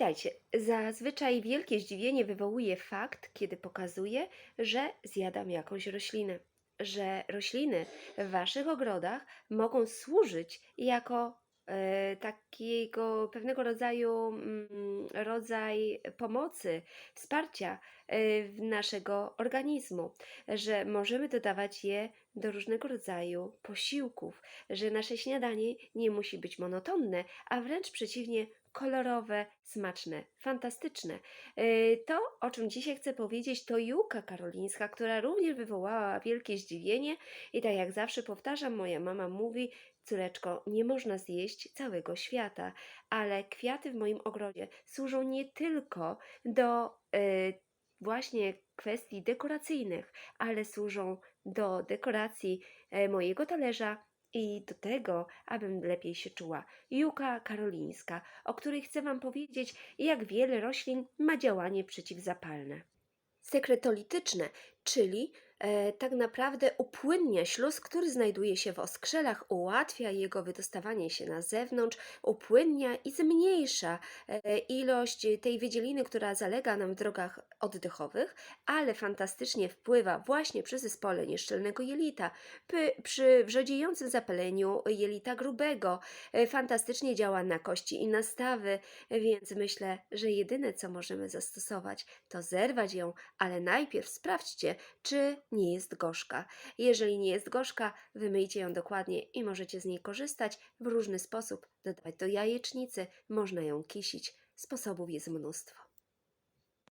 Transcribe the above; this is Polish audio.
Witajcie. Zazwyczaj wielkie zdziwienie wywołuje fakt, kiedy pokazuję, że zjadam jakąś roślinę. Że rośliny w waszych ogrodach mogą służyć jako e, takiego pewnego rodzaju mm, rodzaj pomocy, wsparcia e, w naszego organizmu, że możemy dodawać je do różnego rodzaju posiłków, że nasze śniadanie nie musi być monotonne, a wręcz przeciwnie, kolorowe, smaczne, fantastyczne. E, To, o czym dzisiaj chcę powiedzieć, to juka karolińska, która również wywołała wielkie zdziwienie i tak jak zawsze powtarzam, moja mama mówi, córeczko, nie można zjeść całego świata, ale kwiaty w moim ogrodzie służą nie tylko do e, właśnie kwestii dekoracyjnych, ale służą do dekoracji e, mojego talerza i do tego, abym lepiej się czuła. Juka karolińska, o której chcę Wam powiedzieć, jak wiele roślin ma działanie przeciwzapalne. Sekretolityczne, czyli tak naprawdę upłynnia śluz, który znajduje się w oskrzelach, ułatwia jego wydostawanie się na zewnątrz, upłynnia i zmniejsza e, ilość tej wydzieliny, która zalega nam w drogach oddechowych, ale fantastycznie wpływa właśnie przy zespole nieszczelnego jelita, przy wrzodziejącym zapaleniu jelita grubego, e, fantastycznie działa na kości i na stawy, więc myślę, że jedyne co możemy zastosować to zerwać ją, ale najpierw sprawdźcie, czy nie jest gorzka. Jeżeli nie jest gorzka, wymyjcie ją dokładnie i możecie z niej korzystać w różny sposób. Dodawać do jajecznicy, można ją kisić. Sposobów jest mnóstwo.